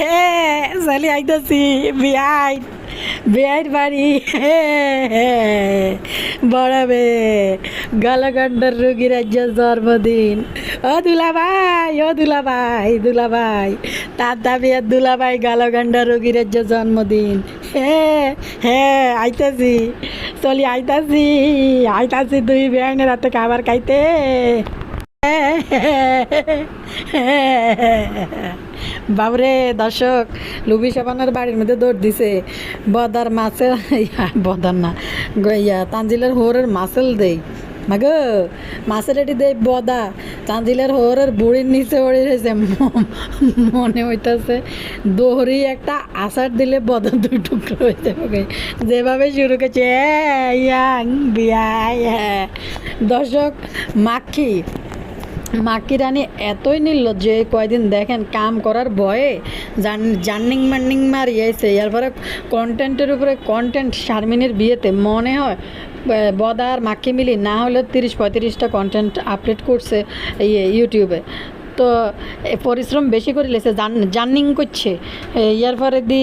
হে চলি আইতাছি বিয়াই বিয়াইর বাড়ি হে হে বড়াবে গলগন্ডর রুগী রাজ্য জন্মদিন ও দুলাভাই ও দুলাভাই দুলাভাই তার দাবি আর দুলাভাই গলগন্ডর রুগী রাজ্য জন্মদিন হে হে আইতাছি চলি আইতাছি আইতাছি দুই বেআইনের হাতে খাবার খাইতে বাবরে দর্শক লুবি সাবানের বাড়ির মধ্যে দৌড় দিছে। বদার মাছের বদার না গইয়া ইয়া তানজিলের হোরের মাছেল দেই। মাগো মাছের এটি দেই বদা। তানজিলের হোরের বুড়ির নিচে ওড়ে রয়েছে মনে হইতাছে দোহরি একটা আচার দিলে বদা দুই টুকরো হয়ে যাবে যেভাবে শুরু করছে "এ, ইয়াং বিয়া দর্শক মাখি মাকি রানী এতই নির্লজ্জ কয়দিন দেখেন কাম করার ভয়ে। জার্নিং মার্নিং মারি মারিয়েছে। এরপরে কন্টেন্টের উপরে কন্টেন্ট শারমিনের বিয়েতে মনে হয় বদার মাকি মিলি না হলে তিরিশ পঁয়ত্রিশটা কন্টেন্ট আপলোড করছে ইয়ে ইউটিউবে তো পরিশ্রম বেশি করে লেছে জার্নিং করছে। ইয়ার পরে দি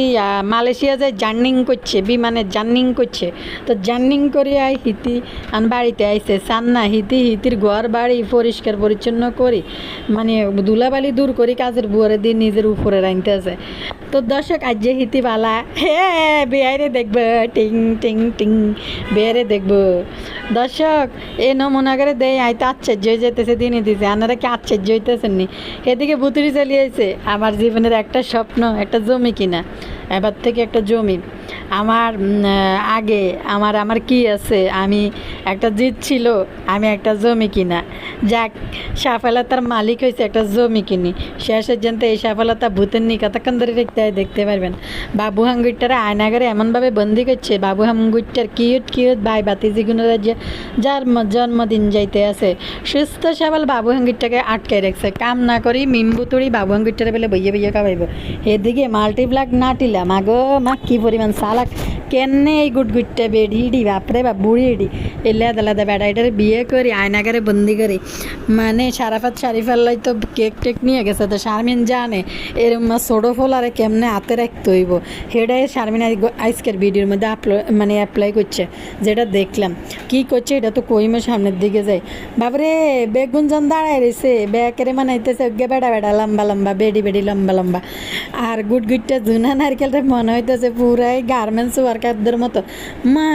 মালয়েশিয়া যায় জার্নিং করছে, বিমানে জার্নিং করছে। তো জার্নিং করে আই হিতি, আন বাড়িতে আইসে সান্না হিতি, হিতির ঘর বাড়ি পরিষ্কার পরিচ্ছন্ন করি। মানে ধুলাবালি দূর করি, কাজের বুয়ারে দিয়ে নিজের উপরে রাখতে আছে। তো দর্শক, আজ যে হিতি বালা, হে বেয়ারে দেখব, টিং টিং টিং বেয়ারে দেখব। দর্শক, এ নমুনা করে দেয় আইতে আশ্চর্য যেতেছে দিনই দিছে, আনারা কি আশ্চর্য হইতেছেন নি? এদিকে বুতুরি চালিয়েছে আমার জীবনের একটা স্বপ্ন একটা জমি কিনা। এবার থেকে একটা জমি। আমার আগে আমার আমার কি আছে? আমি একটা জিত ছিল, আমি একটা জমি কিনা। যাক সাফলতার মালিক হয়েছে একটা জমি কিনি। শেষের জানতে এই সফলতা ভূতের নি ধরে দেখতে দেখতে পারবেন। বাবু হাঙ্গুইটারে আয়নাগারে এমনভাবে বন্দি করছে, বাবু হাঙ্গুইটার কিউট কিউট ভাই বাতিজি গুণরাজ্যে যার জন্মদিন যাইতে আছে। সুস্থ, সবল বাবু হাঙ্গুইটাকে আটকে রাখছে। কাম না করি মিম্বুতুড়ি বাবু হাঙ্গুইটারে বলে বইয়ে বইয়ে খাওয়াইব এদিকে মাল্টিপ্লাক নাটিলা মাগো, মা, কি পরিমাণ সালাক কেনে এই গুট গুটটা বেড়িডি বাপরে বা বুড়িডি এলে আলাদা বেড়া এটারে বিয়ে করি আয়নাগারে বন্দি করি মানে সারাফাত শারিফাল্লাই তো কেক টেক নিয়ে গেছে তো শারমিন জানে এরম ছোটো ফল আরে কেমনে হাতে রাখতে হইব সেটাই শারমিন আজকের ভিডিওর মধ্যে আপলোড মানে অ্যাপ্লাই করছে যেটা দেখলাম কি করছে এটা তো কইমে সামনের দিকে যায় বাবরে বেগুন জন দাঁড়ায় রয়েছে বেকেরে মানাইতেছে বেড়া বেড়া লম্বা লম্বা বেডি বেডি লম্বা লম্বা আর গুট গুটটা জুনা নারকেলটা মনে হইতেছে পুরাই গার্মেন্টস ওয়ার্কারদের মতো। মা,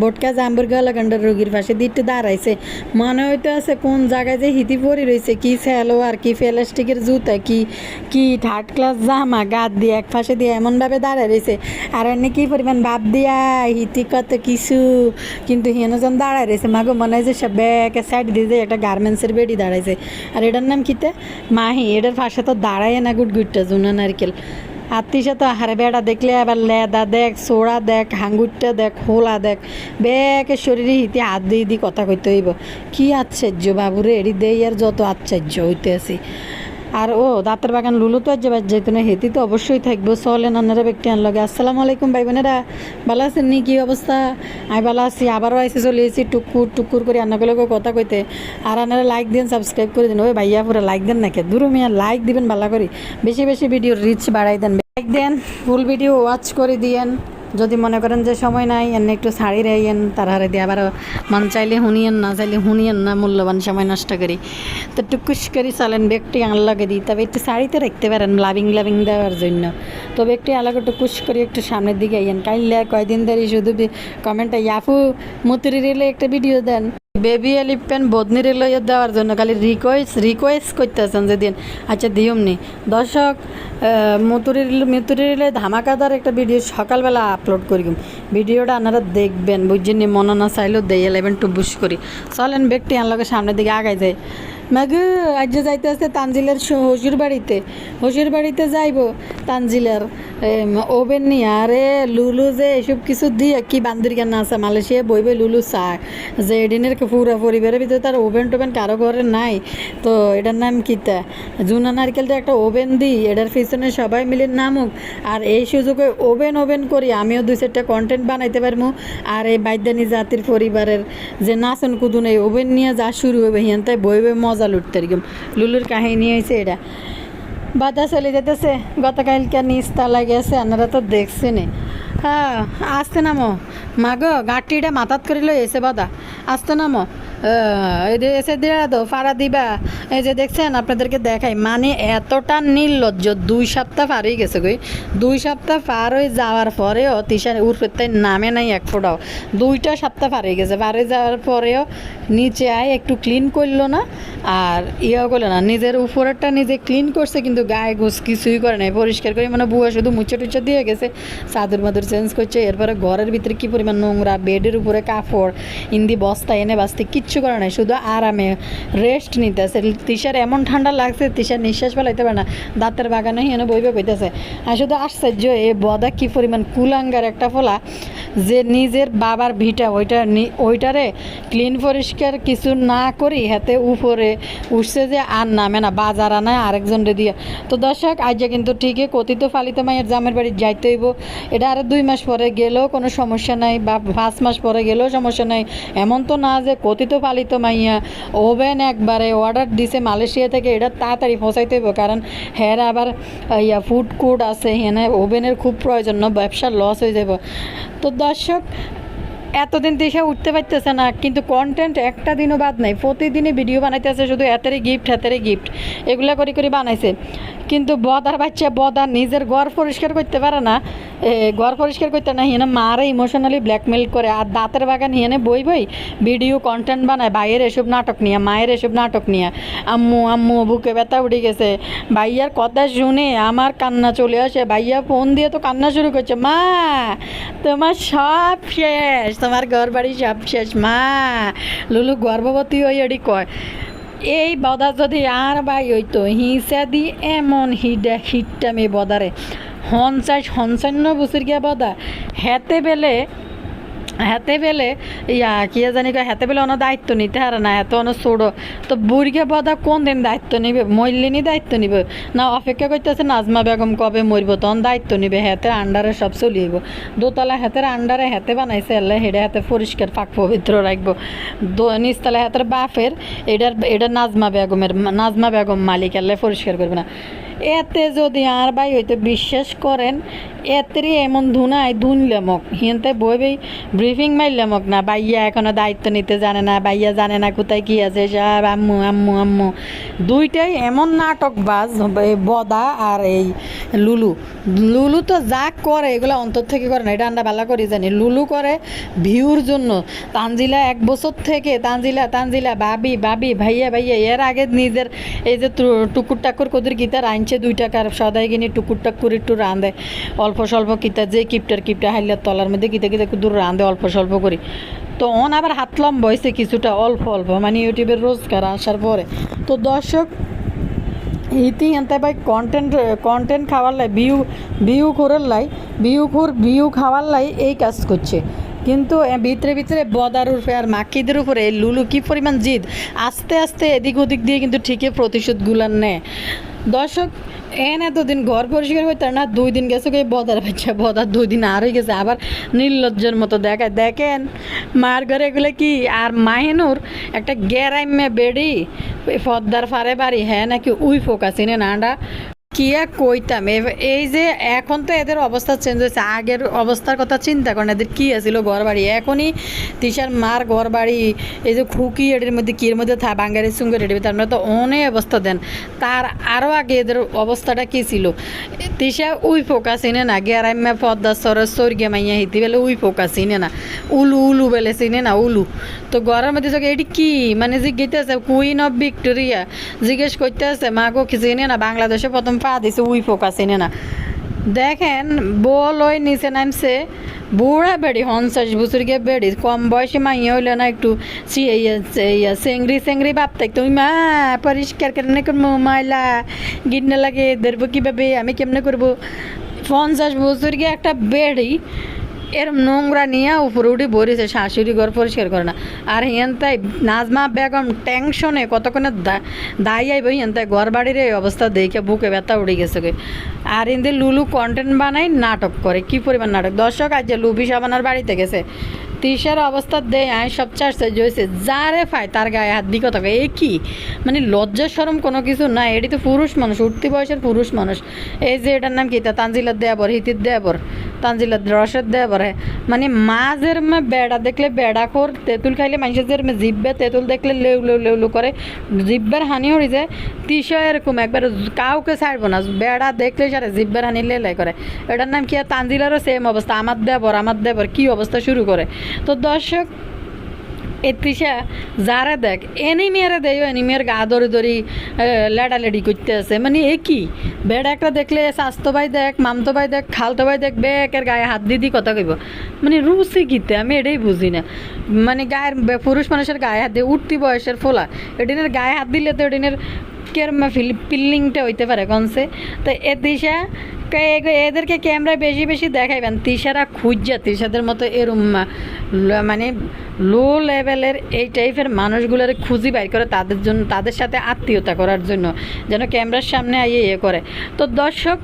বোটকা জাম্বুর গলগন্ডর রোগীর পাশে দিকটা দাঁড়াইছে। মনে হইতে আছে কোন জায়গায় যে হিতি পরি রয়েছে কি সালোয়ার কি প্লাস্টিকের জুতা, কি কি থার্ড ক্লাস জামা, গাত দিয়ে এক পাশে দিয়ে এমনভাবে দাঁড়ায় রয়েছে আর এনে কি পরিমাণ ভাব দিয়া হিতি কত কিছু, কিন্তু হিনজন দাঁড়ায় রয়েছে মাগো, মনে হয় যে সব ব্যাগে সাইড দিয়ে একটা গার্মেন্টসের বেডি দাঁড়াইছে। আর এটার নাম কিতে মাহি, এটার পাশে তো দাঁড়ায় না গুট গুটটা জুনা নারকেল। আত্মীয় তো হারে বেড়া দেখলে আবার লেদা দেখ সোড়া দেখ, হাঙ্গুরটা দেখ, হোলা দেখ। বেকে শরীরে হিতে হাত দিয়ে দিয়ে কথা কইতে হইব। কি আশ্চর্য বাবুরে এড়ি দেই আর যত আশ্চর্য হইতে আছি। আর ও, দাঁতের বাগান লুলু তো যাবার যেহেতু না হেতি তো অবশ্যই থাকব। চলেন, অন্যরা ব্যক্তি আনলগে আসসালামু আলাইকুম ভাই বোনেরা ভালো আছেন নি? কি অবস্থা? আমি ভালো আছি। আবারও আইসি চলে এসেছি টুকুর টুকুর করে আন্নাগুলোকে কথা কইতে। আর আনারা লাইক দিন সাবস্ক্রাইব করে দিন। ওই ভাইয়া পুরো লাইক দেন নাকি? দূর মিয়া লাইক দিবেন ভালো করে। বেশি বেশি ভিডিও রিচ বাড়াই দেন। লাইক দেন ফুল ভিডিও ওয়াচ করে দিয়েন। যদি মনে করেন যে সময় নাই, এনে একটু শাড়ি রেয়েন তার হারে দিয়ে আবার মন চাইলে হুনিয়েন, না চাইলে হুনিয়েন, না মূল্যবান সময় নষ্ট করি। তো টুকুস করি চালেন ব্যাগটি আনলাগে দিই। তবে একটু শাড়িতে রাখতে পারেন, লাভিং লাভিং দেওয়ার জন্য। তো ব্যাগটি আলাদা টুকুস করি, একটু সামনের দিকে আইয়েন। কাইলে কয়দিন ধরে শুধু কমেন্টে ইয়াফু মতুরি রেলে একটা ভিডিও দেন। বেবি এলিপেন বদনি রেলইয়ে দেওয়ার জন্য খালি রিকোয়েস্ট রিকোয়েস্ট করতেছেন যেদিন। আচ্ছা দিয়মনি দর্শক মতুরি মতুরি রিলে ধামাকাদার একটা ভিডিও সকালবেলা আপলোড করি ভিডিওটা আপনারা দেখবেন, বুঝছেন মনে না চাইলেও দিয়ে টু টুবুস করি। চলেন, ব্যক্তি আনলোকে সামনের দিকে আগায় যায় মাগু, আজ যাইতে আসতে তানজিলের শ্বশুর বাড়িতে। শ্বশুর বাড়িতে যাইব তানজিলের ওভেন নিয়ে। আরে, লুলু যে এসব কিছু দিয়ে কি বান্দির কেন আছে? মালয়েশিয়া বইবে লুলু চায়। যে এদিনের পুরা পরিবারের ভিতরে তার ওভেন টোভেন কারও ঘরে নাই। তো এটার নাম কিতা জুনা নারকেলটা একটা ওভেন দিই, এটার পিছনে সবাই মিলে নামুক। আর এই সুযোগে ওভেন ওভেন করি, আমিও দুই চারটা কন্টেন্ট বানাইতে পারব আর এই বাইদানি জাতির পরিবারের যে নাচন কুদুন এই ওভেন নিয়ে যা শুরু হবে, হিয়ান তাই বইবে মজা লুটতে এরকম লুলুর কাহিনী হয়েছে এটা। বাধা চলে যেতেছে গতকালকে নিচতলা গেছে আপনারা তো দেখছেনি হ্যাঁ আসতে নামো। মাগো এটা মাথাত করে লো এসে বাদা। আসতে নামো। এসে দিয়ে তো, ফাড়া দিবা। এই যে দেখছেন, আপনাদেরকে দেখাই মানে এতটা নির্লজ্জ, দুই সপ্তাহ পার হয়ে গেছে গই দুই সপ্তাহ পার হয়ে যাওয়ার পরেও তিশার উর্ফের নামে নাই এক ফোটাও। দুইটা সপ্তাহ পার হয়ে গেছে, পার হয়ে যাওয়ার পরেও নিচে আয়, একটু ক্লিন করল না, আর ইয়েও করল না। নিজের উপরেরটা নিজে ক্লিন করছে, কিন্তু গায়ে ঘুষ কিছুই করে নাই। পরিষ্কার করে মানে বুয়া শুধু মুছে টুচে দিয়ে গেছে। চাদর মাদুর চেঞ্জ করছে, এরপরে ঘরের ভিতরে কি পরিমাণ নোংরা বেডের উপরে কাপড়, ইন্দি বস্তা, এনে বাস্তে কিচ্ছু করে নাই, শুধু আরামে রেস্ট নিতেছে। তিশার এমন ঠান্ডা লাগছে, তিশার নিঃশ্বাস ফেলাইতে পারে না। দাঁতের বাগানে এনে বইবে কইতেছে আর শুধু আশ্চর্য, এ বদা কি পরিমাণ কুলাঙ্গার একটা ফলা, যে নিজের বাবার ভিটা, ওইটা ওইটারে ক্লিন পরিষ্কার কিছু না করি, হাতে উপরে উঠছে যে আর নামে না, বাজার আনায় আরেকজন রে দিয়ে। তো দর্শক আজ কিন্তু ঠিকই কথিত, ফালিত মায়ের জামের বাড়ি যাইতে হইব। এটা আরও দুই মাস পরে গেলেও কোনো সমস্যা নাই, বা পাঁচ মাস পরে গেলেও সমস্যা নাই। এমন তো না যে কথিত পালিত মাইয়া, ওভেন একবারে অর্ডার দিছে মালয়েশিয়া থেকে, এটা তাড়াতাড়ি পৌঁছাইতে হইব, কারণ হ্যাঁ আবার ইয়া ফুড কোর্ট আছে হ্যাঁ ওভেনের খুব প্রয়োজন, না, ব্যবসার লস হয়ে যাব তো দর্শক, এতদিন দেশে উঠতে পারতেছে না, কিন্তু কন্টেন্ট একটা দিনও বাদ নাই, প্রতিদিনই ভিডিও বানাইতেছে, শুধু এতেরই গিফট হাতেরই গিফট এগুলা করে করে বানাইছে। কিন্তু বদার বাচ্চা, বদা নিজের ঘর পরিষ্কার করতে পারে না। ঘর পরিষ্কার করতে না হিনে মারে ইমোশনালি ব্ল্যাকমেল করে। আর দাঁতের বাগান হিনে বই বই ভিডিও কন্টেন্ট বানায়, ভাইয়ের এসব নাটক নিয়ে, মায়ের এসব নাটক নিয়ে। আম্মু আম্মু, বুকে ব্যথা উঠে গেছে। ভাইয়ার কথা শুনে আমার কান্না চলে আসে। ভাইয়া ফোন দিয়ে তো কান্না শুরু করছে, মা, তোমার সব শেষ, তোমার ঘর বাড়ি সব শেষ, মা। লুলু গর্ভবতী হয়ে এডি কয় এই বদা যদি আর বাই হইতো, হিসা দি এমন হিডা হিট্টামে বদারে। হনচাই হনচান্ন বছর গিয়া বদা। হেতে বেলে হাতে পেলে ইয়া, কি জানি কয়, হাতে পেলে অন দায়িত্ব নিতে হারে না, এত অন ছোড়ো তো বুড়িকে বদা কোন দিন দায়িত্ব নিবে? মরলিনি দায়িত্ব নিবে? না অপেক্ষা করতেছে নাজমা বেগম কবে মরবো, তখন দায়িত্ব নিবে, হাতের আন্ডারে সব চলিয়ে দোতলা হাতের আন্ডারে হাতে বানাইছে, আল্লাহ হেডে হাতে পরিষ্কার পাক পবিত্র রাখব। দো- নিচতলা হাতের বাফের এটার এটা নাজমা বেগমের, নাজমা বেগম মালিক, আল্লাহ পরিষ্কার করবে না। এতে যদি আর ভাই হয়তো বিশ্বাস করেন, এতেরই এমন ধুনায় ধুনলামক। হিনতে বইবেই ব্রিফিং মারলামক না বাইয়া এখনও দায়িত্ব নিতে জানে না বাইয়া জানে না কোথায় কি আছে সব আম্মু আম্মু আম্মু। দুইটাই এমন নাটক বাজ বদা আর এই লুলু। লুলু তো যা করে, এগুলো অন্তর থেকে করে না, এটা আমরা ভালো করে জানি। লুলু করে ভিউর জন্য। তানজিলা এক বছর থেকে, তানজিলা তানজিলা বাবি বাবি ভাইয়া ভাইয়া, এর আগে নিজের এই যে টুকুর টাকুর কদুর গীতা রাঁধছে দুই টাকার সদাই কিনে টুকুর টাকুর একটু রাঁধে। অল্প স্বল্প কিতা যে কিপটার কিপটা হাইলার তলার মধ্যে কিতা কিতা দূর রাঁধে অল্প স্বল্প করি। তো অন আবার হাত লম্ব হয়েছে কিছুটা, অল্প অল্প। মানে ইউটিউবের রোজগার আসার পরে। তো দর্শক, ইতি এনতে ভাই কন্টেন্ট কন্টেন্ট খাওয়ার লাই ভিউ ভিউ করার লাই ভিউ খুর ভিউ খাওয়ার লাই এই কাজ করছে। কিন্তু ভিতরে ভিতরে বদার উপরে আর মাকিদের উপরে লুলু কি পরিমাণ জিদ? আস্তে আস্তে এদিক ওদিক দিয়ে কিন্তু ঠিকই প্রতিশোধ গুলান নেয়। দর্শক এন এতদিন ঘর পরিষ্কার করতে না, দুই দিন গেছে কে বদার বাচ্চা, বদার দুই দিন আর হয়ে গেছে, আবার নির্লজ্জের মতো দেখায়। দেখেন, মার ঘরে এগুলো কি? আর মাহিনুর একটা গ্যারাইমে বেড়ি পদ্মার ফারে বাড়ি হ্যাঁ নাকি উই ফোকা ইনে নাডা কি আর কইতাম? এই যে এখন তো এদের অবস্থা চেঞ্জ হয়েছে। আগের অবস্থার কথা চিন্তা করেন এদের কী আছিল ঘর বাড়ি এখনই তিশার মার ঘর বাড়ি এই যে খুকি এদের মধ্যে, কি মধ্যে থা বাঙ্গারি সুঙ্গের এর তার তো অনেক অবস্থা দেন। তার আরও আগে এদের অবস্থাটা কী ছিল? তিশা উই ফোকাস ইনে না গেরাইমা পদ্মা সরস সর্গে মাইয়া হিতি বেলে উই ফোকাস ইনে না। উলু উলু বেলে চিনে না, উলু। তো ঘরের মধ্যে চোখে এটি কি? মানে জিজ্ঞেস কুইন অফ ভিক্টোরিয়া জিজ্ঞেস করতে আছে মা গো চিনে না? বাংলাদেশে প্রথম পা দিছে, উই ফোকাসে না। দেখেন বল ওই নিচে নামছে, বুড়া বেড়ি বছর গিয়ে বেড়ি, কম বয়সে মাইয়া হইলে না একটু সি- ইয়া সেংরি বাপ ভাবতে তুমি মা, পরিষ্কার কেমনে করব মাইলা গিন্না লাগে ধরবো কীভাবে, আমি কেমনে করব? পঞ্চাশ বছর গিয়ে একটা বেড়ি এর নোংরা নিয়ে উপরে উঠে বরিছে শাশুড়ি ঘর পরিষ্কার করে না। আর হিয়ান তাই নাজমা বেগম টেনশনে কতক্ষণে দায় আইব হিয়ান তাই ঘর বাড়ির এই অবস্থা দেখে বুকে ব্যথা উঠে গেছে। আর ইন্দি লুলু কন্টেন্ট বানাই নাটক করে, কি পরিমাণ নাটক? দর্শক, আজ যে লুবি সাবানার বাড়িতে গেছে তিসার অবস্থা দে আয় সব আশ্চর্য হয়েছে যারে ফায় তার গায়ে হাত দিকে থাকে এ কি? মানে লজ্জা সরম কোনো কিছু না, এটি তো পুরুষ মানুষ, উঠতি বয়সের পুরুষ মানুষ। এই যে এটার নাম কি? তা তানজিলার দেয়াবর হিতির দেয়াবর। তানজিলার রসের দেয় হ্যাঁ মানে মাঝের মে বেড়া দেখলে বেড়া খোর, তেঁতুল খাইলে মানুষের যে জিব্বে তেঁতুল দেখলে লেউ লেউ লেউ লু করে, জিব্বের হানি হয়ে যায়, তিসা এরকম একবার কাউকে ছাড়বো না, বেড়া দেখলে সারে জিব্বের হানি লেলাই করে। এটার নাম কি? আর তানজিলারও সেম অবস্থা আমার দেবর আমার দেবর কি অবস্থা শুরু করে? তো দর্শক এত্রিশা যারা দেখ এনিমিয়ারে দেয় এনিমিয়ার গা ধরে ধরি লেডালেডি করতে আছে। মানে এ কি? বেড়া একটা দেখলে স্বাস্থ্য ভাই দেখ, মামতো ভাই দেখ, খালতো ভাই দেখ বেকের গায়ে হাত দিদি কথা কইব। মানে রুচি গীতে আমি এটাই বুঝি না। মানে গায়ের পুরুষ মানুষের গায়ে হাত দিয়ে উঠতি বয়সের ফোলা। এডিনের গায়ে হাত দিলে তো এদিনের কেরমা ফিল পিল্লিংটা হইতে পারে কনসে তো এ দিশা এদেরকে ক্যামেরায় বেশি বেশি দেখাইবেন। তিশারা খুঁজছে, তিশাদের মতো এরম মানে লো লেভেলের এই টাইপের মানুষগুলোর খুঁজি বাইর করে তাদের জন্য, তাদের সাথে আত্মীয়তা করার জন্য, যেন ক্যামেরার সামনে আইয়ে ইয়ে করে। তো দর্শক,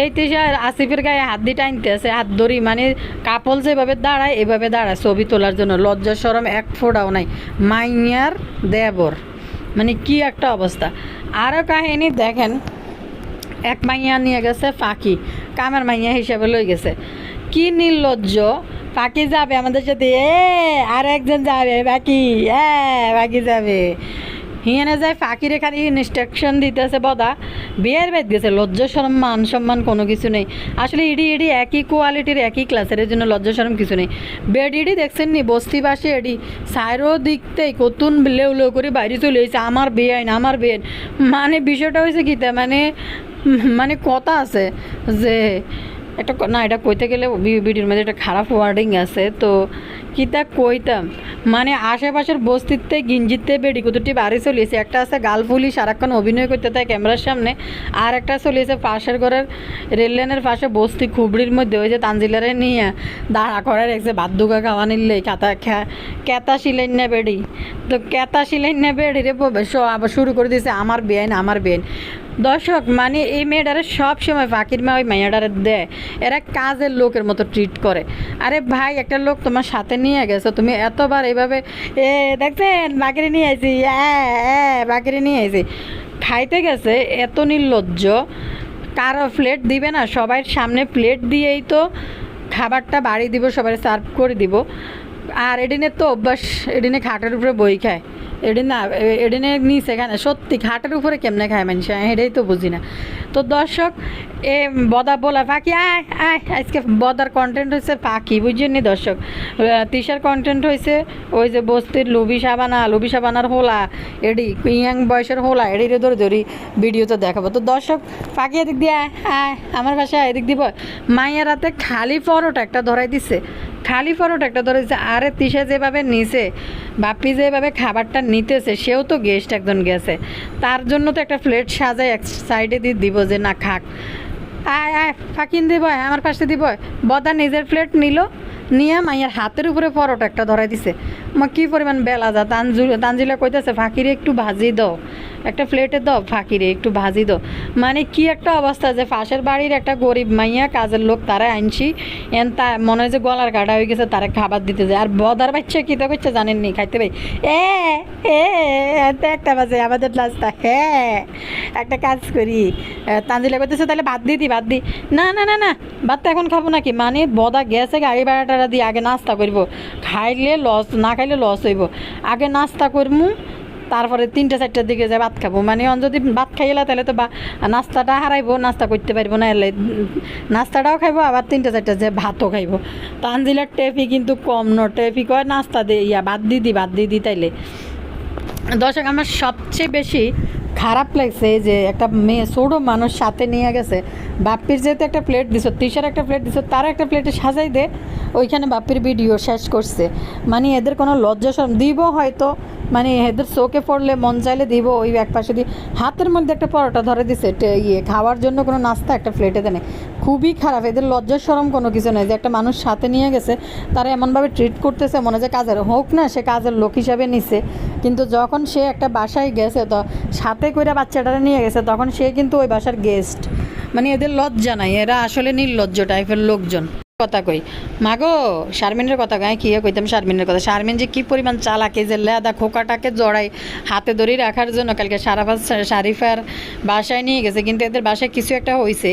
এই তিশা আসিফের গায়ে হাত দিয়ে আছে, হাত ধরি মানে কাপল যেভাবে দাঁড়ায়, এভাবে দাঁড়ায় ছবি তোলার জন্য। লজ্জা সরম এক ফোটাও নাই। মাইয়ার দেবর। মানে কি একটা অবস্থা। আরও কাহিনী দেখেন। এক মাইয়া নিয়ে গেছে ফাঁকি, কামের মাইয়া হিসাবে লই গেছে। কি নির্লজ্জ, ফাঁকি যাবে আমাদের সাথে, এ আর একজন যাবে, বাকি, এ, বাকি যাবে। হিয়ানে যায় ফাঁকির এখানে ইনস্ট্রাকশন দিতেছে বদা। বিয়ের বেদ গেছে, লজ্জা, শরম, মান সম্মান কোনো কিছু নেই। আসলে ইডি ইডি একই কোয়ালিটির একই ক্লাসের জন্য লজ্জা, শরম কিছু নেই। বেড ইডি দেখছেন নি, বস্তি বাসে এডি সাইরও দিকতেই কতুন লেউ লেউ করে বাইরে চলে এসেছে, আমার বেআইন আমার বেআইন মানে বিষয়টা হয়েছে কি তা মানে মানে কথা আছে যে একটা না, এটা কইতে গেলে ভিডিওর মধ্যে একটা খারাপ ওয়ার্ডিং আছে, তো কিতা কইতাম? মানে আশেপাশের বস্তিতে, গিঞ্জিতে বেডি কুতুটি বাড়ি চলিয়েছে। একটা আছে গালফুলি, সারাক্ষণ অভিনয় করতে থাকে ক্যামেরার সামনে। আর একটা চলিয়েছে পাশের ঘরের রেল লাইনের পাশে বস্তি খুবড়ির মধ্যে। ওই যে তানজিলারে নিয়ে দাঁড়া করে রেখেছে দুগা খাওয়া নিলে, খাতা খা, কেতা সিলেন না বেডি। তো কেতা সিলেন না বেডি রে আবার শুরু করে দিয়েছে, আমার বেআইন আমার বেআইন। দর্শক মানে এই মেয়েটারে সব সময় ফাঁকির মা ওই মেয়েটারে দেয়। এরা কাজের লোকের মতো ট্রিট করে। আরে ভাই, একটা লোক তোমার সাথে নিয়ে গেছো, তুমি এতবার এইভাবে এ, দেখছেন, বাকিরে নিয়ে আইছি বাকিরে নিয়ে আইছি। খাইতে গেছে, এত নির্লজ্জ, কারও প্লেট দিবে না, সবাই সামনে প্লেট দিয়েই তো খাবারটা বাড়ি দিব, সবাই সার্ভ করে দিব। আর এদিনের তো অভ্যাস এডিনে খাটের উপরে বই খায়। এদিন না এ- এদিনে নিচে খায় সত্যি খাটের উপরে কেমনে খায় মানুষ? এটাই তো বুঝি না। তো দর্শক, এ বদা বলা পাখি আয় আয়, আজকে বদার কন্টেন্ট হয়েছে পাখি বুঝছেন নি দর্শক? তিশার কন্টেন্ট হয়েছে ওই যে বস্তির লুবি সাবানা, লুবি সাবানার হোলা, এডি, ইয়াং বয়সের হোলা, এডি ধরে ধরি ভিডিওতে দেখাবো। তো দর্শক পাখি এদিক দিয়ে, আয় আয়, আমার বাসায় এদিক দিব মায়ের হাতে খালি পরোটা একটা ধরাই দিছে। খালি পরোটা একটা ধরে ধরেছে আরে তিশা যেভাবে নিছে, বাপি যেভাবে খাবারটা নিতেছে, সেও তো গেস্ট একজন গেছে। তার জন্য তো একটা প্লেট সাজায় এক সাইডে দিয়ে দিব যে না খাক। আয় আয়, ফাঁকিন দিব আমার পাশে দিব। বদা নিজের প্লেট নিল, নিয়ে মাইয়ার হাতের উপরে পরোটা একটা ধরাই দিছে। মা, কি পরিমাণ বেলা যা। তানজুল তানজিলা কইতেছে, ফাঁকিরে, একটু ভাজি দাও। একটা প্লেটে দাও ফাঁকি রে একটু ভাজি দাও। মানে কি একটা অবস্থা যে পাশের বাড়ির একটা গরিব মাইয়া, কাজের লোক, তারা আনছি, এন তা মনে হয় যে গলার কাটা হয়ে গেছে, তারা খাবার দিতে যায়। আর বদার বাচ্চা কী তো করছে জানেননি? খাইতে ভাই এ এ একটা বাজে, আমাদের লাস্টটা হ্যাঁ একটা কাজ করি। তানজিলা করতেছে তাহলে ভাত দি ভাত দি। না না না না, ভাত এখন খাব নাকি? মানে বদা গেছে গাড়ি ভাড়া টাড়া দিয়ে আগে নাস্তা করব। খাইলে লস না খাইলে লস হইব। আগে নাস্তা করমু তারপরে তিনটা চারটার দিকে যায় ভাত খাব। মানে অন যদি ভাত খাইলা তাহলে তো বা- নাস্তাটা হারাইবো, নাস্তা করতে পারব না, এলে নাস্তাটাও খাইবো, আবার তিনটা চারটা যে ভাতও খাইবো। তানজিলার টেফি কিন্তু কম ন টেফি কয় নাস্তা দে ইয়া ভাত দি দি, ভাত দি দি তাইলে। দর্শক, আমার সবচেয়ে বেশি খারাপ লাগছে যে একটা মেয়ে, ছোটো মানুষ সাথে নিয়ে গেছে। বাপ্পির যেহেতু একটা প্লেট দিছ তিসার একটা প্লেট দিছ, তার একটা প্লেটে সাজাই দে, ওইখানে বাপ্পির ভিডিও শেষ করছে। মানে এদের কোনো লজ্জা দিব হয়তো মানে এদের চোখে পড়লে মন চাইলে দিব, ওই এক পাশে দিয়ে। হাতের মধ্যে একটা পরোটা ধরে দিছে ইয়ে খাওয়ার জন্য কোনো নাস্তা একটা প্লেটে দেনে খুবই খারাপ, এদের লজ্জা সরম কোনো কিছু নয় যে একটা মানুষ সাথে নিয়ে গেছে, তারা এমনভাবে ট্রিট করতেছে, মনে যে কাজের হোক না, সে কাজের লোক হিসাবে নিছে। কিন্তু যখন সে একটা বাসায় গেছে, তো সাথে করে বাচ্চাটারা নিয়ে গেছে, তখন সে কিন্তু ওই বাসার গেস্ট মানে এদের লজ্জা নাই, এরা আসলে নির্লজ্জ টাইপের লোকজন। কথা কই। মাগো, শারমিনের কথা কই কি কইতাম শারমিনের কথা। শারমিন যে কি পরিমাণ চালাকে, যে লেদা খোকাটাকে জড়াই হাতে ধরে রাখার জন্য কালকে সারাফাজ শারিফার বাসায় নিয়ে গেছে, কিন্তু এদের বাসায় কিছু একটা হয়েছে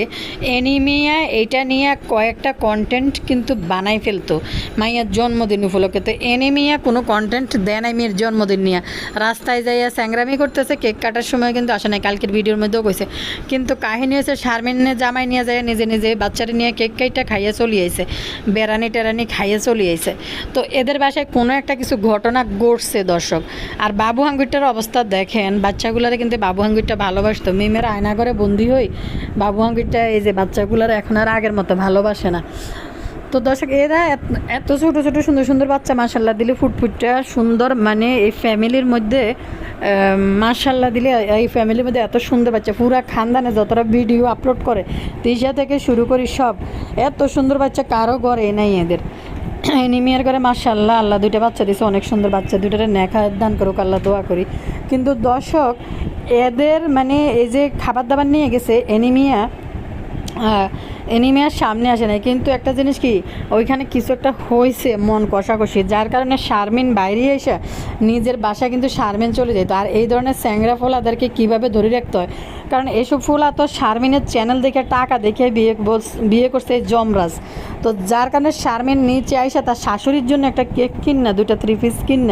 এনিমিয়া এইটা নিয়ে কয়েকটা কন্টেন্ট কিন্তু বানাই ফেলতো, মাইয়ার জন্মদিন উপলক্ষে। তো এনিমিয়া কোনো কন্টেন্ট দেয় নাই মেয়ের জন্মদিন নিয়ে। রাস্তায় যাইয়া স্যাংরামি করতেছে, কেক কাটার সময় কিন্তু আসে নাই, কালকের ভিডিওর মধ্যেও কইছে। কিন্তু কাহিনী হয়েছে শারমিনে জামাই নিয়ে যায় নিজে নিজে বাচ্চারা নিয়ে কেক কাইটা খাইয়ে চলে আইছে বেড়ানি টেরানি খাইয়ে চলে আইছে। তো এদের বাসায় কোনো একটা কিছু ঘটনা ঘটছে দর্শক। আর বাবু হাঙ্গুরটার অবস্থা দেখেন, বাচ্চাগুলারে কিন্তু বাবু হাঙ্গুরটা ভালোবাসতো। মেয়েরা আয়না করে বন্দি হই, বাবু হাঙ্গুরটা এই যে বাচ্চাগুলার এখন আর আগের মতো ভালোবাসে না। তো দর্শক এরা এত- ছোট ছোট, সুন্দর সুন্দর বাচ্চা মাসাল্লাহ দিলে ফুটফুটটা সুন্দর। মানে এই ফ্যামিলির মধ্যে মাসাল্লাহ দিলে এই ফ্যামিলির মধ্যে এত সুন্দর বাচ্চা, পুরা খানদানে যতটা ভিডিও আপলোড করে তিসা থেকে শুরু করি সব, এত সুন্দর বাচ্চা কারও ঘরে নাই এদের। এনিমিয়ার করে মাসাল্লাহ আল্লাহ দুইটা বাচ্চা দিছে, অনেক সুন্দর বাচ্চা, দুইটারে নেখা দান করুক, আল্লাহ দোয়া করি। কিন্তু দর্শক এদের মানে এই যে খাবার দাবার নিয়ে গেছে, এনিমিয়া এনিমিয়ার সামনে আসে নাই। কিন্তু একটা জিনিস কি, ওইখানে কিছু একটা হয়েছে মন কষাকষি, যার কারণে শারমিন বাইরে এসে নিজের বাসায় কিন্তু শারমিন চলে যেত। আর এই ধরনের স্যাংরা ফোলাদেরকে কীভাবে ধরে রাখতে হয়? কারণ এসব ফোলা তো শারমিনের চ্যানেল দেখে, টাকা দেখে বিয়ে বিয়ে করছে জমরাজ তো যার কারণে শারমিন নিচে আইসা তার শাশুড়ির জন্য একটা কেক কিন দুটা থ্রি পিস কিন,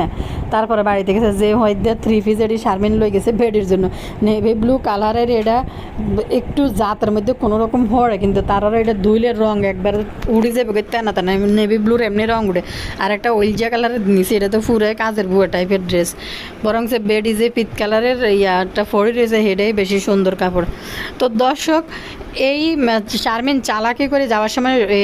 তারপরে বাড়িতে গেছে। যে হয়তো থ্রি পিস এটি শারমিন লই গেছে বেডির জন্য। নেভি ব্লু কালারের এটা, একটু জাতের মধ্যে কোনো রকম কিন্তু তারারও এটা ধুইলে রং, একবার উড়ে যাবে করতে না তা নেভি ব্লুর এমনি রং উড়ে। আর একটা ওইলজা কালারের নিচে এটা তো পুরো কাজের বুয়া টাইপের ড্রেস বরং সে বেডি যে পিত কালারের, ইয়াটা ফড়ি রয়েছে, হেডেই বেশি সুন্দর কাপড়। তো দর্শক এই শারমিন চালাকি করে যাওয়ার সময় এ,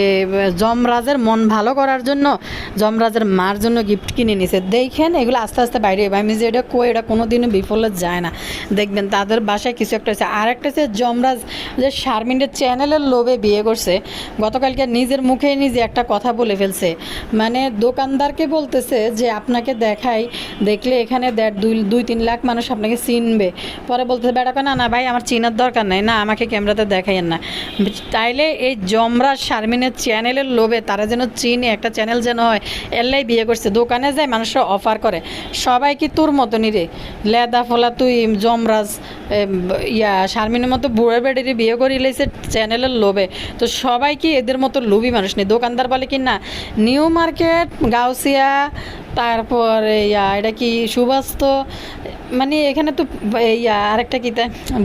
যমরাজের মন ভালো করার জন্য যমরাজের মার জন্য গিফট কিনে নিছে। দেখেন এগুলো আস্তে আস্তে বাইরে। আমি যে এটা কই এটা কোনো দিনও বিফলে যায় না। দেখবেন তাদের বাসায় কিছু একটা আছে আর একটা হচ্ছে যমরাজ যে শারমিনের চ্যানেলের লোভে বিয়ে করছে। গতকালকে নিজের মুখেই নিজে একটা কথা বলে ফেলছে। মানে দোকানদারকে বলতেছে যে আপনাকে দেখাই দেখলে এখানে দেড় দুই দুই তিন লাখ মানুষ আপনাকে চিনবে। পরে বলতেছে বেড়া না না ভাই আমার চিনার দরকার নাই। না আমাকে ক্যামেরাতে দেখাইয়েন না। তাইলে এই জমরাজ শারমিনের চ্যানেলের লোভে তারা যেন চিনে একটা চ্যানেল যেন হয় এল্লাই বিয়ে করছে। দোকানে যায় মানুষরা অফার করে। সবাই কি তোর মতনই রে? লেদা ফলা তুই জমরাজ ইয়া, শারমিনের মতো বুড়ো বেড়েরই বিয়ে করে লেছে চ্যানেলের লোভে। তো সবাই কি এদের মতো লোভী মানুষ নেই? দোকানদার বলে কি না, নিউ মার্কেট, গাউসিয়া, তারপর ইয়া, এটা কি সুবাস্ত মানে এখানে তো, ইয়া, আরেকটা কি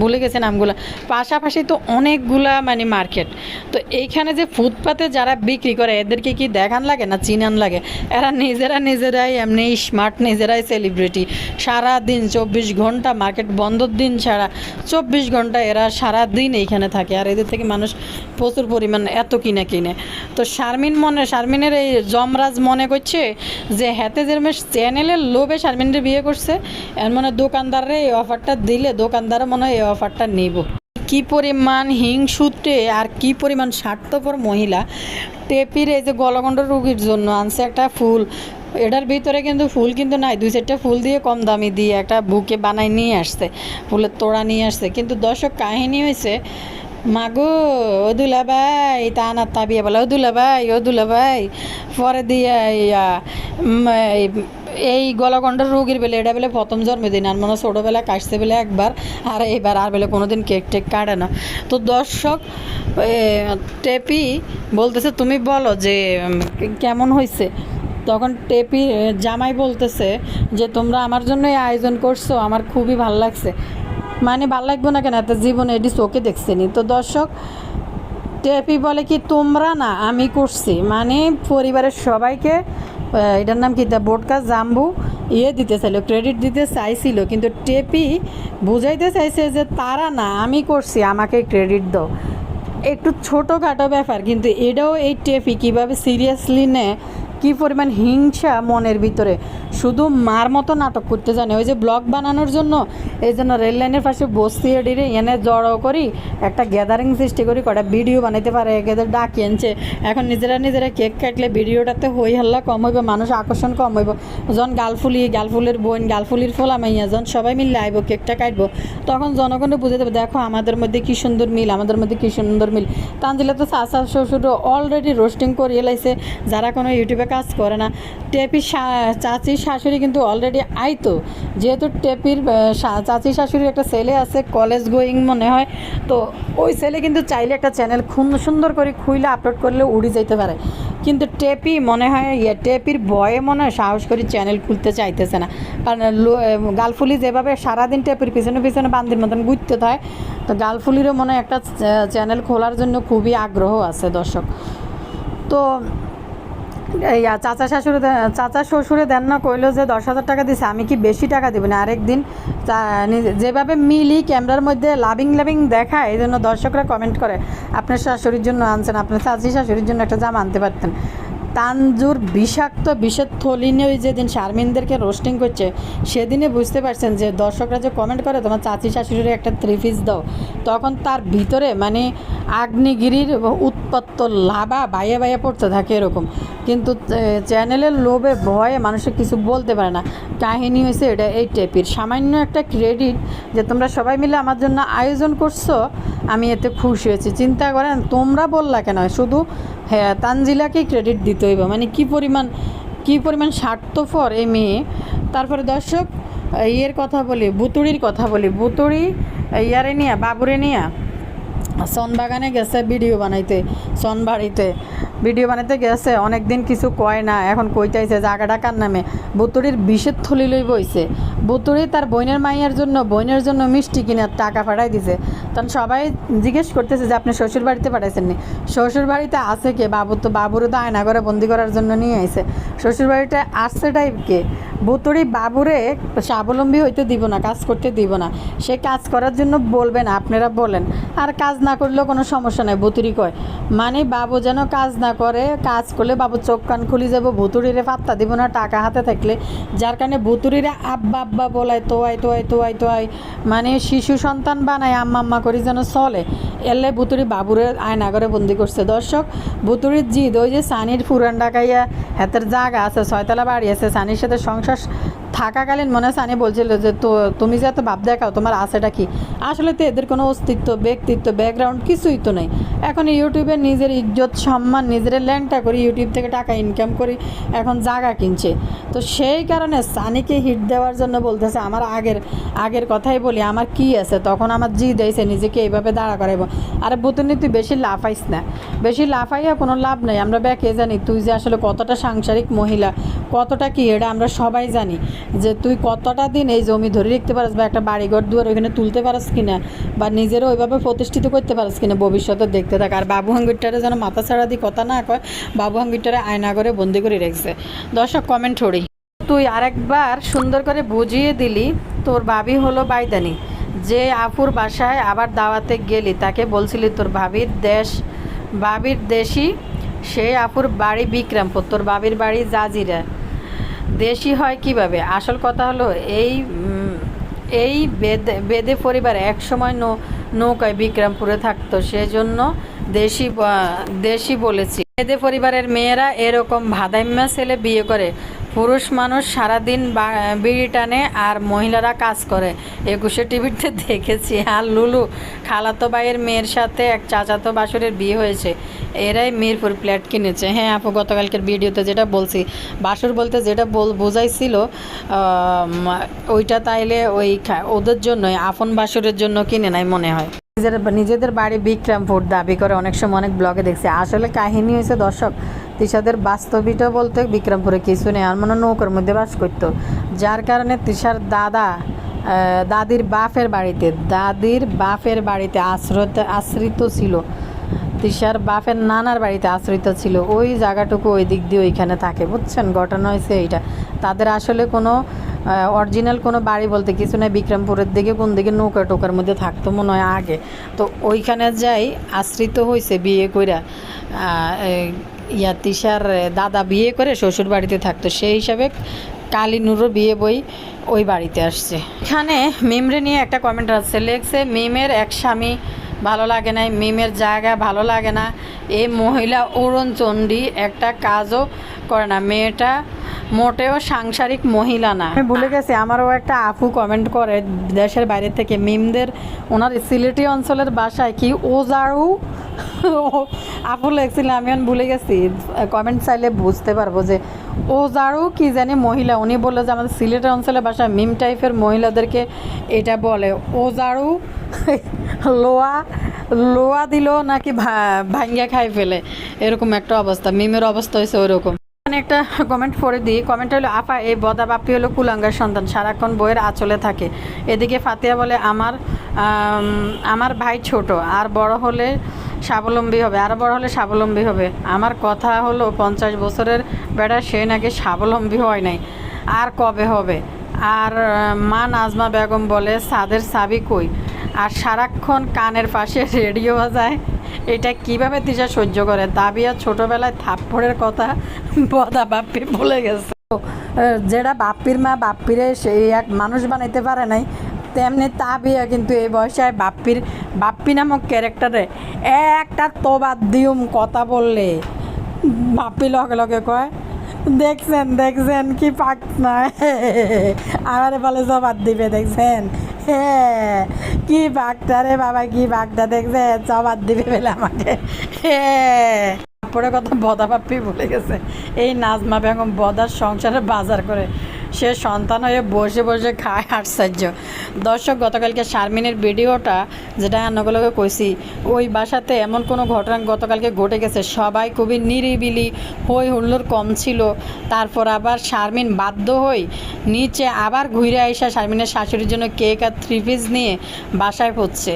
ভুলে গেছে নামগুলো। পাশাপাশি তো অনেকগুলা মানে মার্কেট। তো এইখানে যে ফুটপাতে যারা বিক্রি করে, এদেরকে কি দেখান লাগে না চিনান লাগে? এরা নিজেরা নিজেরাই এমনি স্মার্ট নিজেরাই সেলিব্রিটি সারা দিন চব্বিশ ঘণ্টা মার্কেট বন্ধর দিন ছাড়া চব্বিশ ঘণ্টা এরা সারা দিন এইখানে থাকে। আর এদের থেকে মানুষ প্রচুর পরিমাণ এত কিনে কিনে। তো শারমিন মনে, শারমিনের এই জমরাজ মনে করছে যে হাতে যেরকম চ্যানেলের লোভে শারমিনের বিয়ে করছে। এর মানে দোকানদাররা এই অফারটা দিলে দোকানদারও মনে হয় এই অফারটা নিব। কি পরিমাণ হিংসুটে আর কি পরিমাণ স্বার্থপর মহিলা টেপির এই যে গলগণ্ড রোগীর জন্য আনছে একটা ফুল। এটার ভিতরে কিন্তু ফুল কিন্তু নাই, দুই চারটা ফুল দিয়ে কম দামি দিয়ে একটা বুকে বানাই নিয়ে আসছে, ফুলের তোড়া নিয়ে আসছে। কিন্তু দর্শক, কাহিনী হয়েছে মাগো ও দুলা ভাই তা না তাবিয়া বলে ও দুলা ভাই ও দুলা ভাই, পরে দিয়ে এই এই রোগীর বেলে, এটা বেলে প্রথম জন্মদিন আর মনে ছোটোবেলায় কাটছে বেলে একবার, আর এইবার আর বেলে কোনো দিন কেক টেক কাটে না। তো দর্শক টেপি বলতেছে, তুমি বলো যে কেমন হয়েছে তখন টেপি জামাই বলতেছে যে, তোমরা আমার জন্য এই আয়োজন করছ, আমার খুবই ভালো লাগছে। মানে ভালো লাগবে না কেন? এত জীবনে এটি চোখে দেখছেনি। তো দর্শক, টেপি বলে কি, তোমরা না, আমি করছি। মানে পরিবারের সবাইকে এটার নাম কি? বোটকা জাম্বু। ইয়ে দিতে চাইলো ক্রেডিট দিতে চাইছিল, কিন্তু টেপি বুঝাইতে চাইছে যে তারা না, আমি করছি, আমাকে ক্রেডিট দাও। একটু ছোটোখাটো ব্যাপার, কিন্তু এটাও এই টেপি কীভাবে সিরিয়াসলি নেয় কি পরিমাণ হিংসা মনের ভিতরে? শুধু মার মতো নাটক করতে জানে। ওই যে ব্লগ বানানোর জন্য এই জন্য রেল লাইনের পাশে বসতি এডিরে, এনে জড়ো করি, একটা গ্যাদারিং সৃষ্টি করি, কটা ভিডিও বানাইতে পারে এদের ডাকি, আনছে। এখন নিজেরা নিজেরা কেক কাটলে ভিডিওটাতে হই হাল্লা কম হইব, মানুষ আকর্ষণ কম হইব। যখন গালফুলি, গালফুলের বোন, গালফুলির ফোলা মাইয়া যখন সবাই মিলে আইব, কেকটা কাটবো। তখন জনগণে বুঝে দেবে, দেখো আমাদের মধ্যে কি সুন্দর মিল, আমাদের মধ্যে কি সুন্দর মিল। তানজিলা তো চাচা শ্বশুর অলরেডি রোস্টিং করিয়ে লাইছে। যারা কোনো ইউটিউবে কাজ করে না। টেপির শা- চাচি শাশুড়ি কিন্তু অলরেডি আইতো। যেহেতু টেপির আহ, শা- চাচি শাশুড়ির একটা ছেলে আছে কলেজ গোয়িং মনে হয় তো ওই ছেলে কিন্তু চাইলে একটা চ্যানেল খুব সুন্দর করে খুইলে আপলোড করলে উড়ে যেতে পারে। কিন্তু টেপি মনে হয় ইয়ে টেপির ভয়ে মনে হয় সাহস করে চ্যানেল খুলতে চাইতেছে না। কারণ গালফুলি যেভাবে সারাদিন টেপির পিছনে পিছনে বান্দির মতন ঘুরতে থাকে তো গালফুলিরও মনে হয় একটা চ্যানেল খোলার জন্য খুবই আগ্রহ আছে দর্শক। তো ইয়া চাচা শাশুড়ি চাচা শ্বশুরে দেন না, কইলো যে দশ হাজার টাকা দিছে, আমি কি বেশি টাকা দেবো না? আরেকদিন যেভাবে মিলি ক্যামেরার মধ্যে লাভিং লাভিং দেখায়, এই জন্য দর্শকরা কমেন্ট করে, আপনার শাশুড়ির জন্য আনছেন, আপনার চাচি শাশুড়ির জন্য একটা জামা আনতে পারতেন। তানজুর বিষাক্ত, বিষের থলি নিয়ে ওই যেদিন শারমিনদেরকে রোস্টিং করছে, সেদিনে বুঝতে পারছেন যে দর্শকরা যে কমেন্ট করে, তোমার চাচি শাশুড়ি একটা থ্রি পিস দাও। তখন তার ভিতরে মানে আগ্নেয়গিরির উৎপত্ত লাভা বাইয়ে বাইয়ে পড়তে থাকে এরকম। কিন্তু চ্যানেলের লোভে, ভয়ে মানুষে কিছু বলতে পারে না। কাহিনী হয়েছে এটা এই টাইপের সামান্য একটা ক্রেডিট যে তোমরা সবাই মিলে আমার জন্য আয়োজন করছ, আমি এতে খুশি হয়েছি। চিন্তা করেন, তোমরা বললা কেন? শুধু হ্যাঁ তানজিলাকেই ক্রেডিট দিতে হইব। মানে কি পরিমাণ কি পরিমাণ স্বার্থপর এই মেয়ে? তারপরে দর্শক ইয়ের কথা বলি, বুতুড়ির কথা বলি। বুতুড়ি ইয়ারে নিয়া, বাবুরে নিয়া? সনবাগানে গেছে ভিডিও বানাইতে, সনবাড়িতে। ভিডিও বানাইতে গেছে অনেক দিন কিছু কয় না, এখন কইতাইছে জায়গাটা কার নামে? বুতুড়ির বিষের থলি লই বইছে বুতুড়ি তার বইনের মাইয়ার জন্য বইনের জন্য মিষ্টি কিনে টাকা পাঠাই দিছে। তখন সবাই জিজ্ঞেস করতেছে যে আপনি শ্বশুর বাড়িতে পাঠাইছেন নি শ্বশুর বাড়িতে আছে কে? বাবু তো, বাবুরে তো আয়না করে বন্দি করার জন্য নিয়ে আইছে। শ্বশুর বাড়িতে আসছে টাইপ কে? বুতুড়ি বাবুরে স্বাবলম্বী হইতে দিব না, কাজ করতে দিব না। সে কাজ করার জন্য বলবেন, আপনারা বলেন। আর কাজ না করলেও কোনো সমস্যা নাই বুতুরি কয়। মানে বাবু যেন কাজ না করে, কাজ করলে বাবু চোখ কান খুলি যাব ভুতুরিরে পাত্তা দিব না, টাকা হাতে থাকলে। যার কারণে ভুতুরিরে আব্বা আব্বা বলায় তোয়াই তোয়াই তোয়াই তোয়াই মানে শিশু সন্তান বানায়, আম্মা আম্মা করি যেন চলে। এলে ভুতুরি বাবুরে আয়না করে বন্দি করছে। দর্শক ভুতুরির জিদ, ওই যে সানির ফুরান ডাকাইয়া, হাতের জায়গা আছে, ছয়তলা বাড়ি আছে, সানির সাথে সংসার বিশ্বাস থাকাকালীন মনে হয় সানি বলছিল যে তো তুমি যে এত ভাব দেখাও, তোমার আছেটা কি? আসলে তো এদের কোনো অস্তিত্ব, ব্যক্তিত্ব ব্যাকগ্রাউন্ড কিছুই তো নেই। এখন ইউটিউবে নিজের ইজ্জত, সম্মান, নিজের ল্যান্ডটা করি ইউটিউব থেকে টাকা ইনকাম করি এখন জায়গা কিনছে। তো সেই কারণে সানিকে হিট দেওয়ার জন্য বলতেছে, আমার আগের আগের কথাই বলি, আমার কি আছে? তখন আমার জি দিয়েছে নিজেকে এইভাবে দাঁড়া করাইব। আরে বুতুনি, তুই বেশি লাফাইস না। বেশি লাফাইয়া কোনো লাভ নেই। আমরা ব্যাকে জানি তুই যে আসলে কতটা সাংসারিক মহিলা, কতটা কি, এটা আমরা সবাই জানি। যে তুই কতটা দিন এই জমি ধরে রাখতে পারিস বা একটা বাড়িঘর দুয়ার ওইখানে তুলতে পারিস কিনা বা নিজেরও ওইভাবে প্রতিষ্ঠিত করতে পারিস কিনা ভবিষ্যতে দেখতে থাক। আর বাবু হাঙ্গুরটারে যেন মাথা ছাড়া দিয়ে কথা না কয়, বাবু হাঙ্গুরটারে আয়না করে বন্দি করে রেখেছে। দর্শক কমেন্ট ছড়ি তুই আরেকবার সুন্দর করে বুঝিয়ে দিলি, তোর বাবি হলো বাইদানি। যে আপুর বাসায় আবার দাওয়াতে গেলি, তাকে বলছিলি তোর ভাবির দেশ বাবির দেশি সে আপুর বাড়ি বিক্রমপুর, তোর বাবির বাড়ি জাজিরা। দেশি হয় কীভাবে? আসল কথা হলো এই এই বেদে বেদে পরিবার একসময় নৌ, নৌকায় বিক্রমপুরে থাকতো, সেজন্য দেশি দেশি বলেছি। বেদে পরিবারের মেয়েরা এরকম ভাদাইম্যা ছেলে বিয়ে করে পুরুষ মানুষ সারাদিন বিড়ি টানে আর মহিলারা কাজ করে। একুশে টিভিতে দেখেছি। আর লুলু, খালাতো ভাইয়ের মেয়ের সাথে এক চাচাতো বাসুরের বিয়ে হয়েছে। এরাই মিরপুর প্ল্যাট কিনেছে। হ্যাঁ আপু, গতকালকের ভিডিওতে যেটা বলছি, বাসুর বলতে যেটা বল, বোঝাইছিল ওইটা তাইলে ওই ওদের জন্যই, আপন বাসুরের জন্য কিনে নাই মনে হয়। নিজের, নিজেদের বাড়ি বিক্রমপুর, দাবি করে অনেক সময় অনেক ব্লগে দেখছি। আসলে কাহিনী হয়েছে, দর্শক তিশাদের বাস্তবিটা বলতে বিক্রমপুরে কিছু নেই, আর মনে নৌকার মধ্যে বাস করতো। যার কারণে তিশার দাদা দাদির বাপের বাড়িতে, দাদির বাপের বাড়িতে আশ্রিত আশ্রিত ছিল। তিশার বাপের নানার বাড়িতে আশ্রিত ছিল। ওই জায়গাটুকু ওই দিক দিয়ে ওইখানে থাকে, বুঝছেন? ঘটনা হয়েছে এইটা। তাদের আসলে কোনো অরিজিনাল কোনো বাড়ি বলতে কিছু নেই। বিক্রমপুরের দিকে, কোন দিকে নৌকা টোকার মধ্যে থাকতো মনে হয় আগে। তো ওইখানে যাই, আশ্রিত হয়েছে বিয়ে কইরা। ইয়া তিশার দাদা বিয়ে করে শ্বশুর বাড়িতে থাকতো, সেই হিসাবে কালী নুরুর বিয়ে বই ওই বাড়িতে আসছে। এখানে মিমরে নিয়ে একটা কমেন্ট আসছে, লেখছে, মিমের এক স্বামী ভালো লাগে না মিমের জায়গা ভালো লাগে না। এই মহিলা অরুণচণ্ডী একটা কাজও করে না, মেয়েটা মোটেও সাংসারিক মহিলা না। আমি ভুলে গেছি, আমারও একটা আপু কমেন্ট করে দেশের বাইরে থেকে, মিমদের ওনার সিলেটি অঞ্চলের বাসায় কি ওজাড়ু আপু লেখছিল, আমি ভুলে গেছি কমেন্ট চাইলে বুঝতে পারব যে ওজাড়ু কি জানি মহিলা, উনি বলল যে আমাদের সিলেটের অঞ্চলের বাসায় মিম টাইপের মহিলাদেরকে এটা বলে ওজাড়ু লোয়া লোয়া দিল নাকি ভা- ভাঙ্গা খাই ফেলে। এরকম একটা অবস্থা, মিমের অবস্থা হয়েছে ওরকম। একটা কমেন্ট পড়ে দিই কমেন্ট হলো, আপা, এই বদা বাপি হলো কুলাঙ্গার সন্তান, সারাক্ষণ বইয়ের আঁচলে থাকে। এদিকে ফাতিয়া বলে, আমার আমার ভাই ছোট, আর বড় হলে স্বাবলম্বী হবে, আর বড় হলে স্বাবলম্বী হবে। আমার কথা হলো পঞ্চাশ বছরের বেড়া, সে নাকি স্বাবলম্বী হয় নাই। আর কবে হবে? আর মা নাজমা বেগম বলে, সাদের সাবি কই? আর সারাক্ষণ কানের পাশে রেডিও বাজায়। এটা কীভাবে তিশা সহ্য করে? দাবিয়া ছোটবেলায় থাপ্পড়ের কথা বদা বাপ্পি ভুলে গেছে। যেটা বাপ্পির মা বাপ্পিরে সেই এক মানুষ বানাইতে পারে নাই, তেমনি তাবিয়া কিন্তু এই বয়সে বাপ্পির, বাপ্পি নামক ক্যারেক্টারে একটা তোবাদ দিউম কথা বললে বাপ্পি লগে লগে কয় দেখছেন দেখছেন কি পাক না আমার বলে জবাব দিবে, দেখছেন? হ্যাঁ কি বাঘটা রে বাবা, কি বাঘটা দেখছেন? জবাব দিবে বলে আমাকে। হ্যাঁ তারপরে কথা বদা পাপ্পি বলে গেছে, এই নাজমা বেগম বদার সংসারে বাজার করে সে সন্তান হয়ে বসে বসে খায় আশ্চর্য। দর্শক, গতকালকে শারমিনের ভিডিওটা যেটা অন্যগুলোকে কইছি, ওই বাসাতে এমন কোনো ঘটনা গতকালকে ঘটে গেছে, সবাই খুবই নিরিবিলি হই হুল্লোড় কম ছিল। তারপর আবার শারমিন বাধ্য হই নিচে আবার ঘুরে আইসা শারমিনের শাশুড়ির জন্য কেক আর থ্রি পিস নিয়ে বাসায় পড়ছে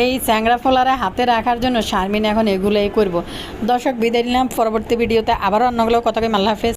এই চ্যাংরা ফোলারে হাতে রাখার জন্য শারমিন এখন এগুলোই করব। দর্শক, বিদায় নিলাম। পরবর্তী ভিডিওতে আবারও অন্যগুলো কথা কই। আল্লাহ হাফেজ।